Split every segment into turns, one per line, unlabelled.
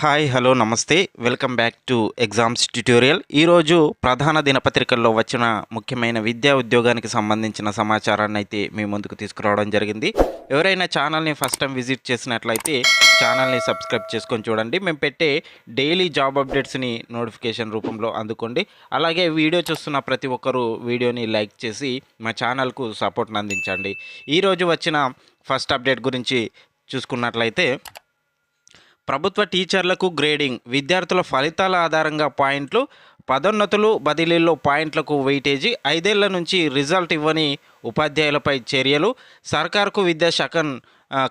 Hi hello నమస్తే. Welcome back to exams tutorial. ఈరోజు ప్రధాన దినపత్రికల్లో వచ్చిన ముఖ్యమైన విద్యా ఉద్యోగానికి సంబంధించిన సమాచారాన్ని అయితే మీ ముందుకు తీసుకురావడం జరిగింది. ఎవరైనా ఛానల్ని ఫస్ట్ టైం విజిట్ చేసినట్లయితే ఛానల్ని సబ్స్క్రైబ్ చేసుకొని చూడండి. మేము పెట్టే డైలీ జాబ్ అప్డేట్స్ని నోటిఫికేషన్ రూపంలో అందుకోండి. అలాగే వీడియో చూస్తున్న ప్రతి ఒక్కరూ వీడియోని లైక్ చేసి మా ఛానల్కు సపోర్ట్ని అందించండి. ఈరోజు వచ్చిన ఫస్ట్ అప్డేట్ గురించి చూసుకున్నట్లయితే ప్రభుత్వ టీచర్లకు గ్రేడింగ్ విద్యార్థుల ఫలితాల ఆధారంగా పాయింట్లు పదోన్నతులు బదిలీల్లో పాయింట్లకు వెయిటేజీ ఐదేళ్ళ నుంచి రిజల్ట్ ఇవ్వని ఉపాధ్యాయులపై చర్యలు. సర్కార్కు విద్యాశాఖ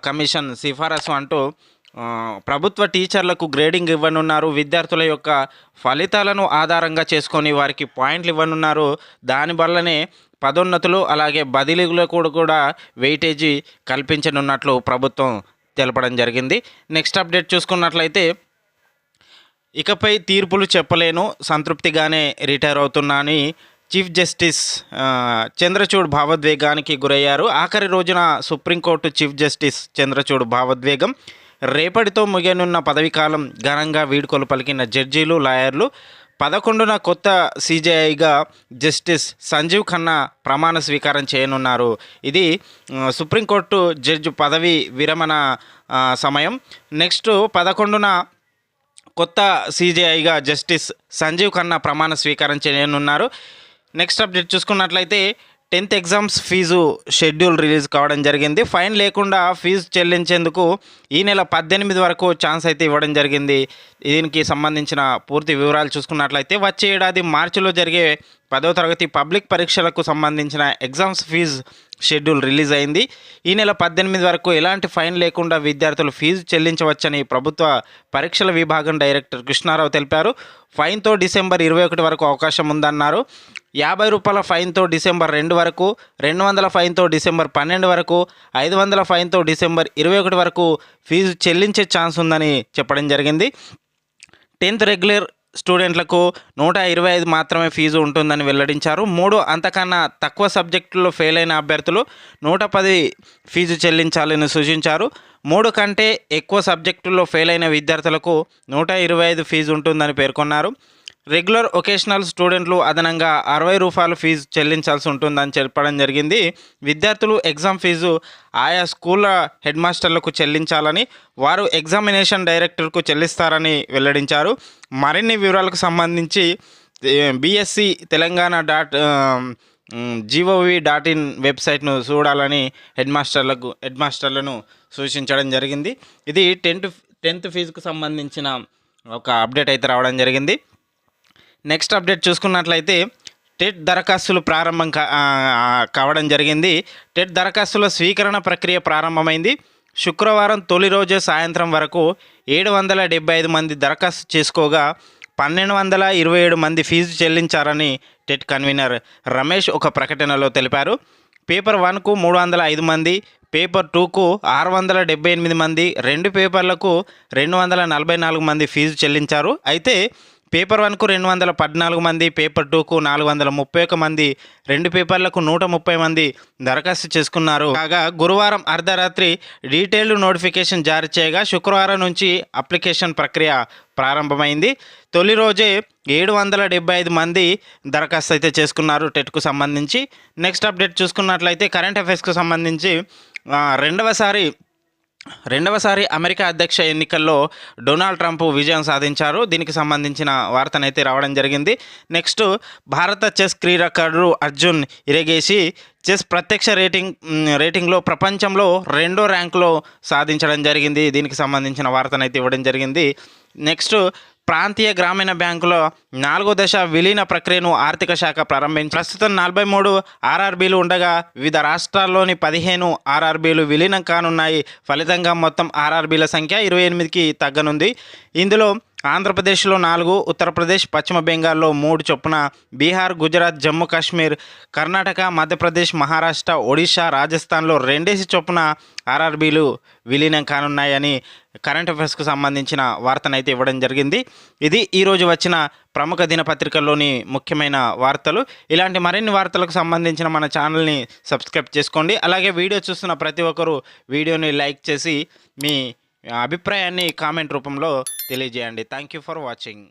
కమిషన్ సిఫారసు అంటూ ప్రభుత్వ టీచర్లకు గ్రేడింగ్ ఇవ్వనున్నారు. విద్యార్థుల యొక్క ఫలితాలను ఆధారంగా చేసుకొని వారికి పాయింట్లు ఇవ్వనున్నారు. దానివల్లనే పదోన్నతులు అలాగే బదిలీలకు కూడా కూడా వెయిటేజీ కల్పించనున్నట్లు ప్రభుత్వం తెలపడం జరిగింది. నెక్స్ట్ అప్డేట్ చూసుకున్నట్లయితే ఇకపై తీర్పులు చెప్పలేను సంతృప్తిగానే రిటైర్ అవుతున్నా అని చీఫ్ జస్టిస్ చంద్రచూడ్ భావోద్వేగానికి గురయ్యారు. ఆఖరి రోజున సుప్రీంకోర్టు చీఫ్ జస్టిస్ చంద్రచూడ్ భావోద్వేగం రేపటితో ముగియనున్న పదవీకాలం ఘనంగా వీడ్కోలు పలికిన జడ్జీలు లాయర్లు పదకొండున కొత్త సీజేఐగా జస్టిస్ సంజీవ్ ఖన్నా ప్రమాణ స్వీకారం చేయనున్నారు. ఇది సుప్రీంకోర్టు జడ్జి పదవి విరమణ సమయం. నెక్స్ట్ పదకొండున కొత్త సీజేఐగా జస్టిస్ సంజీవ్ ఖన్నా ప్రమాణ స్వీకారం చేయనున్నారు. నెక్స్ట్ అప్డేట్ చూసుకున్నట్లయితే tenth exams fee schedule release కావడం జరిగింది. ఫైన్ లేకుండా ఫీజు చెల్లించేందుకు ఈ నెల పద్దెనిమిది వరకు ఛాన్స్ అయితే ఇవ్వడం జరిగింది. దీనికి సంబంధించిన పూర్తి వివరాలు చూసుకున్నట్లయితే వచ్చే ఏడాది మార్చిలో జరిగే పదో తరగతి పబ్లిక్ పరీక్షలకు సంబంధించిన ఎగ్జామ్స్ ఫీజు షెడ్యూల్ రిలీజ్ అయింది. ఈ నెల పద్దెనిమిది వరకు ఎలాంటి ఫైన్ లేకుండా విద్యార్థులు ఫీజు చెల్లించవచ్చని ప్రభుత్వ పరీక్షల విభాగం డైరెక్టర్ కృష్ణారావు తెలిపారు. ఫైన్తో డిసెంబర్ ఇరవై ఒకటి వరకు అవకాశం ఉందన్నారు. యాభై రూపాయల ఫైన్తో డిసెంబర్ రెండు వరకు రెండు వందల ఫైన్తో డిసెంబర్ పన్నెండు వరకు ఐదు వందల ఫైన్తో డిసెంబర్ ఇరవై ఒకటి వరకు ఫీజు చెల్లించే ఛాన్స్ ఉందని చెప్పడం జరిగింది. టెన్త్ రెగ్యులర్ స్టూడెంట్లకు నూట ఇరవై ఐదు మాత్రమే ఫీజు ఉంటుందని వెల్లడించారు. మూడు అంతకన్నా తక్కువ సబ్జెక్టుల్లో ఫెయిల్ అయిన అభ్యర్థులు నూట పది ఫీజు చెల్లించాలని సూచించారు. మూడు కంటే ఎక్కువ సబ్జెక్టుల్లో ఫెయిల్ అయిన విద్యార్థులకు నూట ఇరవై ఐదు ఫీజు ఉంటుందని పేర్కొన్నారు. రెగ్యులర్ ఒకేషనల్ స్టూడెంట్లు అదనంగా అరవై రూపాయలు ఫీజు చెల్లించాల్సి ఉంటుందని చెప్పడం జరిగింది. విద్యార్థులు ఎగ్జామ్ ఫీజు ఆయా స్కూళ్ళ హెడ్ మాస్టర్లకు చెల్లించాలని వారు ఎగ్జామినేషన్ డైరెక్టర్కు చెల్లిస్తారని వెల్లడించారు. మరిన్ని వివరాలకు సంబంధించి BSC Telangana dot gov dot in వెబ్సైట్ను చూడాలని హెడ్ మాస్టర్లకు హెడ్ మాస్టర్లను సూచించడం జరిగింది. ఇది టెన్త్ టెన్త్ ఫీజుకు సంబంధించిన ఒక అప్డేట్ అయితే రావడం జరిగింది. నెక్స్ట్ అప్డేట్ చూసుకున్నట్లయితే టెట్ దరఖాస్తులు ప్రారంభం కా కావడం జరిగింది. టెట్ దరఖాస్తుల స్వీకరణ ప్రక్రియ ప్రారంభమైంది. శుక్రవారం తొలి రోజే సాయంత్రం వరకు ఏడు వందల డెబ్బై ఐదు మంది దరఖాస్తు చేసుకోగా పన్నెండు వందల ఇరవై ఏడు మంది ఫీజు చెల్లించారని టెట్ కన్వీనర్ రమేష్ ఒక ప్రకటనలో తెలిపారు. పేపర్ వన్కు మూడు వందల ఐదు మంది పేపర్ టూకు ఆరు వందల డెబ్బై ఎనిమిది మంది రెండు పేపర్లకు రెండు వందల నలభై నాలుగు మంది ఫీజు చెల్లించారు. అయితే పేపర్ వన్కు రెండు వందల పద్నాలుగు మంది పేపర్ టూకు నాలుగు వందల ముప్పై ఒక మంది రెండు పేపర్లకు నూట ముప్పై మంది దరఖాస్తు చేసుకున్నారు. కాగా గురువారం అర్ధరాత్రి డీటెయిల్డ్ నోటిఫికేషన్ జారీ చేయగా శుక్రవారం నుంచి అప్లికేషన్ ప్రక్రియ ప్రారంభమైంది. తొలి రోజే ఏడు వందల డెబ్బై ఐదు మంది దరఖాస్తు అయితే చేసుకున్నారు టెట్కు సంబంధించి. నెక్స్ట్ అప్డేట్ చూసుకున్నట్లయితే కరెంట్ అఫైర్స్కు సంబంధించి రెండవసారి రెండవసారి అమెరికా అధ్యక్ష ఎన్నికల్లో డొనాల్డ్ ట్రంప్ విజయం సాధించారు. దీనికి సంబంధించిన వార్తనైతే రావడం జరిగింది. నెక్స్ట్ భారత చెస్ క్రీడాకారుడు అర్జున్ ఇరగేసి చెస్ ప్రత్యక్ష రేటింగ్ రేటింగ్లో ప్రపంచంలో రెండో ర్యాంకులో సాధించడం జరిగింది. దీనికి సంబంధించిన వార్తనైతే ఇవ్వడం జరిగింది. నెక్స్ట్ ప్రాంతీయ గ్రామీణ బ్యాంకులో నాలుగో దశ విలీన ప్రక్రియను ఆర్థిక శాఖ ప్రారంభించి ప్రస్తుతం నలభై మూడు ఆర్ఆర్బీలు ఉండగా వివిధ రాష్ట్రాల్లోని పదిహేను ఆర్ఆర్బీలు విలీనం కానున్నాయి. ఫలితంగా మొత్తం ఆర్ఆర్బీల సంఖ్య ఇరవై ఎనిమిదికి తగ్గనుంది. ఇందులో ఆంధ్రప్రదేశ్లో నాలుగు ఉత్తరప్రదేశ్ పశ్చిమ బెంగాల్లో మూడు చొప్పున బీహార్ గుజరాత్ జమ్మూ కాశ్మీర్ కర్ణాటక మధ్యప్రదేశ్ మహారాష్ట్ర ఒడిశా రాజస్థాన్లో రెండేసి చొప్పున ఆర్ఆర్బీలు విలీనం కానున్నాయని కరెంట్ అఫైర్స్కు సంబంధించిన వార్తనైతే ఇవ్వడం జరిగింది. ఇది ఈరోజు వచ్చిన ప్రముఖ దినపత్రికల్లోని ముఖ్యమైన వార్తలు. ఇలాంటి మరిన్ని వార్తలకు సంబంధించిన మన ఛానల్ని సబ్స్క్రైబ్ చేసుకోండి. అలాగే వీడియో చూస్తున్న ప్రతి ఒక్కరూ వీడియోని లైక్ చేసి మీ అభిప్రాయాన్ని కామెంట్ రూపంలో తెలియజేయండి. Thank you for watching